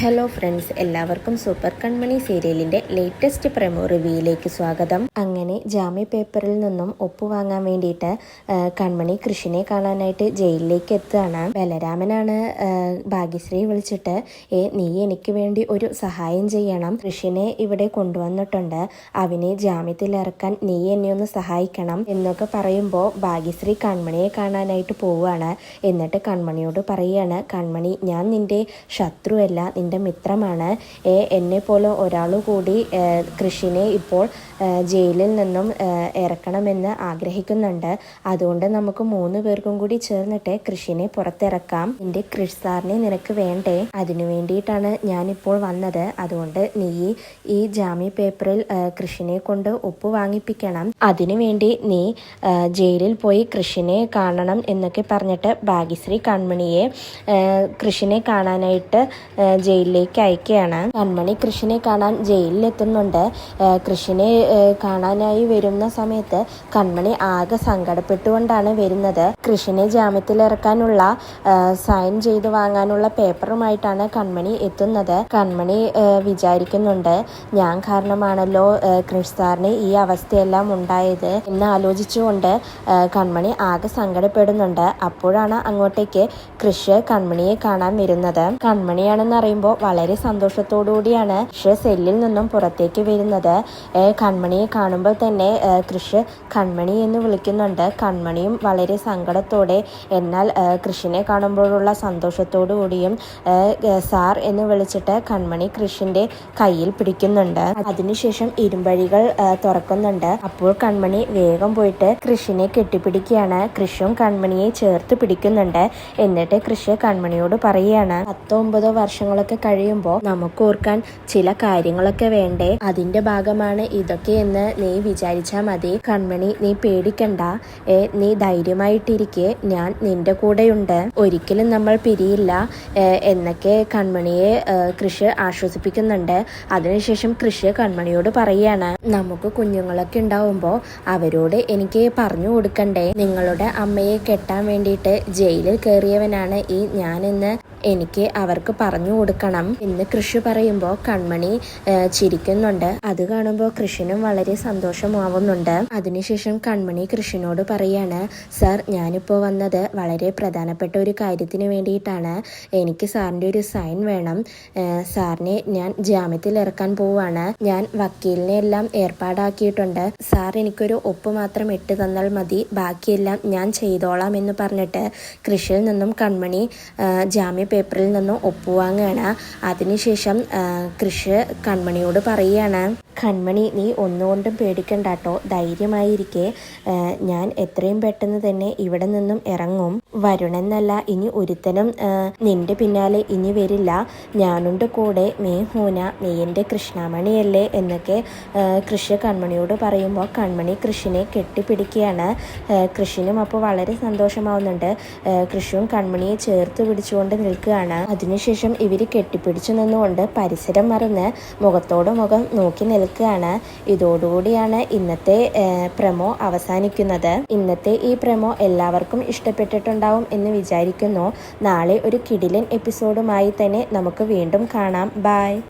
Hello friends എല്ലാവർക്കും super Kanmani സീരിയലിന്റെ latest promo റിവ്യൂയിലേക്ക് സ്വാഗതം. അങ്ങനെ ജാമ്യ പേപ്പറിൽ നിന്നും ഒപ്പ് വാങ്ങാൻ വേണ്ടിയിട്ട് കൺമണി കൃഷിനെ കാണാനായിട്ട് ജയിലിലേക്ക് എത്തുകയാണ്. ബലരാമനാണ് ഭാഗ്യശ്രീ വിളിച്ചിട്ട് ഏ നീ എനിക്ക് വേണ്ടി ഒരു സഹായം ചെയ്യണം. കൃഷിനെ ഇവിടെ കൊണ്ടുവന്നിട്ടുണ്ട്. അവനെ ജാമ്യത്തിൽ ഇറക്കാൻ നീ എന്നെ ഒന്ന് സഹായിക്കണം എന്നൊക്കെ പറയുമ്പോൾ ഭാഗ്യശ്രീ കൺമണിയെ കാണാനായിട്ട് പോവുകയാണ്. എന്നിട്ട് കൺമണിയോട് പറയുകയാണ് കൺമണി ഞാൻ നിന്റെ ശത്രുവല്ല. നിന്റെ മിത്രമാണ്. ഏ എന്നെ പോലെ ഒരാൾ കൂടി കൃഷിനെ ഇപ്പോൾ ജയിലിൽ നിന്നും ഇറക്കണമെന്ന് ആഗ്രഹിക്കുന്നുണ്ട്. അതുകൊണ്ട് നമുക്ക് മൂന്ന് പേർക്കും കൂടി ചേർന്നിട്ട് കൃഷിനെ പുറത്തിറക്കാം. എന്റെ കൃഷി സാറിനെ നിനക്ക് വേണ്ടേ? അതിനു വേണ്ടിയിട്ടാണ് ഞാനിപ്പോൾ വന്നത്. അതുകൊണ്ട് നീ ഈ ജാമ്യ പേപ്പറിൽ കൃഷിനെ കൊണ്ട് ഒപ്പ് വാങ്ങിപ്പിക്കണം. അതിനു വേണ്ടി നീ ജയിലിൽ പോയി കൃഷിനെ കാണണം എന്നൊക്കെ പറഞ്ഞിട്ട് ഭാഗ്യശ്രീ കൺമണിയെ കൃഷിനെ കാണാനായിട്ട് ഏ, ജയിലിലേക്ക് അയക്കുകയാണ്. കൺമണി കൃഷിനെ കാണാൻ ജയിലിൽ എത്തുന്നുണ്ട് കൃഷിനെ കാണാനായി വരുന്ന സമയത്ത് കൺമണി ആകെ സങ്കടപ്പെട്ടുകൊണ്ടാണ് വരുന്നത്. കൃഷിനെ ജാമ്യത്തിലിറക്കാനുള്ള സൈൻ ചെയ്ത് വാങ്ങാനുള്ള പേപ്പറുമായിട്ടാണ് കൺമണി എത്തുന്നത്. കൺമണി വിചാരിക്കുന്നുണ്ട് ഞാൻ കാരണമാണല്ലോ കൃഷിസാറിന് സാറിന് ഈ അവസ്ഥയെല്ലാം ഉണ്ടായത്. എന്ന് ആലോചിച്ചുകൊണ്ട് കൺമണി ആകെ സങ്കടപ്പെടുന്നുണ്ട്. അപ്പോഴാണ് അങ്ങോട്ടേക്ക് കൃഷി കൺമണിയെ കാണാൻ വരുന്നത്. കൺമണിയാണെന്ന് അറിയുമ്പോൾ വളരെ സന്തോഷത്തോടു കൂടിയാണ് കൃഷി സെല്ലിൽ നിന്നും പുറത്തേക്ക് വരുന്നത്. കൺമണിയെ കാണുമ്പോൾ തന്നെ കൃഷ് കൺമണി എന്ന് വിളിക്കുന്നുണ്ട്. കൺമണിയും വളരെ സങ്കടത്തോടെ എന്നാൽ കൃഷിനെ കാണുമ്പോഴുള്ള സന്തോഷത്തോടു കൂടിയും സാർ എന്ന് വിളിച്ചിട്ട് കൺമണി കൃഷിന്റെ കയ്യിൽ പിടിക്കുന്നുണ്ട്. അതിനുശേഷം ഇരുമ്പഴികൾ തുറക്കുന്നുണ്ട്. അപ്പോൾ കൺമണി വേഗം പോയിട്ട് കൃഷിനെ കെട്ടിപ്പിടിക്കുകയാണ്. കൃഷിയും കൺമണിയെ ചേർത്ത് പിടിക്കുന്നുണ്ട്. എന്നിട്ട് കൃഷി കൺമണിയോട് പറയുകയാണ് പത്തോ ഒമ്പതോ വർഷങ്ങളൊക്കെ കഴിയുമ്പോൾ നമുക്ക് ഓർക്കാൻ ചില കാര്യങ്ങളൊക്കെ വേണ്ടേ? അതിന്റെ ഭാഗമാണ് ഇതൊക്കെ എന്ന് നീ വിചാരിച്ചാൽ മതി. കൺമണി നീ പേടിക്കണ്ട. ഏ, നീ ധൈര്യമായിട്ടിരിക്കെ. ഞാൻ നിന്റെ കൂടെയുണ്ട്. ഒരിക്കലും നമ്മൾ പിരിയില്ല. എന്നൊക്കെ കൺമണിയെ കൃഷി ആശ്വസിപ്പിക്കുന്നുണ്ട്. അതിനുശേഷം കൃഷി കൺമണിയോട് പറയാണ് നമുക്ക് കുഞ്ഞുങ്ങളൊക്കെ ഉണ്ടാവുമ്പോൾ അവരോട് എനിക്ക് പറഞ്ഞു കൊടുക്കണ്ടേ? നിങ്ങളുടെ അമ്മയെ കെട്ടാൻ വേണ്ടിയിട്ട് ജയിലിൽ കയറിയവനാണ് ഈ ഞാനെന്ന്. എനിക്ക് അവർക്ക് പറഞ്ഞു കൊടുക്കണം എന്ന് കൃഷി പറയുമ്പോൾ കൺമണി ചിരിക്കുന്നുണ്ട്. അത് കാണുമ്പോൾ കൃഷിനും വളരെ സന്തോഷമാവുന്നുണ്ട്. അതിനുശേഷം കൺമണി കൃഷിനോട് പറയാണ് സാർ ഞാനിപ്പോൾ വന്നത് വളരെ പ്രധാനപ്പെട്ട ഒരു കാര്യത്തിന് വേണ്ടിയിട്ടാണ്. എനിക്ക് സാറിന്റെ ഒരു സൈൻ വേണം. സാറിനെ ഞാൻ ജാമ്യത്തിൽ ഇറക്കാൻ പോവാണ്. ഞാൻ വക്കീലിനെ എല്ലാം ഏർപ്പാടാക്കിയിട്ടുണ്ട്. സാർ എനിക്കൊരു ഒപ്പ് മാത്രം ഇട്ട് തന്നാൽ മതി. ബാക്കിയെല്ലാം ഞാൻ ചെയ്തോളാം എന്ന് പറഞ്ഞിട്ട് കൃഷിയിൽ നിന്നും കൺമണി ജാമ്യ പേപ്പറിൽ നിന്നും ഒപ്പുവാങ്ങുകയാണ് അതിനുശേഷം കൃഷ് കൺമണിയോട് പറയുകയാണ് കൺമണി നീ ഒന്നുകൊണ്ടും പേടിക്കണ്ട കേട്ടോ ധൈര്യമായിരിക്കെ ഞാൻ എത്രയും പെട്ടെന്ന് തന്നെ ഇവിടെ നിന്നും ഇറങ്ങും. വരുണെന്നല്ല ഇനി ഒരുത്തനും നിന്റെ പിന്നാലെ ഇനി വരില്ല. ഞാനുണ്ട് കൂടെ. മേ ഹൂന നീ എന്റെ കൃഷ്ണമണിയല്ലേ എന്നൊക്കെ കൃഷി കൺമണിയോട് പറയുമ്പോൾ കൺമണി കൃഷിനെ കെട്ടിപ്പിടിക്കുകയാണ്. കൃഷിനും അപ്പോൾ വളരെ സന്തോഷമാവുന്നുണ്ട്. കൃഷിയും കൺമണിയെ ചേർത്ത് പിടിച്ചുകൊണ്ട് നിൽക്കുകയാണ്. അതിനുശേഷം ഇവർ കെട്ടിപ്പിടിച്ചു നിന്നുകൊണ്ട് പരിസരം മറന്ന് മുഖത്തോട് മുഖം നോക്കി നിൽക്കുകയാണ്. ഇതോടുകൂടിയാണ് ഇന്നത്തെ പ്രമോ അവസാനിക്കുന്നത്. ഇന്നത്തെ ഈ പ്രമോ എല്ലാവർക്കും ഇഷ്ടപ്പെട്ടിട്ടുണ്ടാവും എന്ന് വിചാരിക്കുന്നു. നാളെ ഒരു കിടിലൻ എപ്പിസോഡുമായി തന്നെ നമുക്ക് വീണ്ടും കാണാം. ബായ്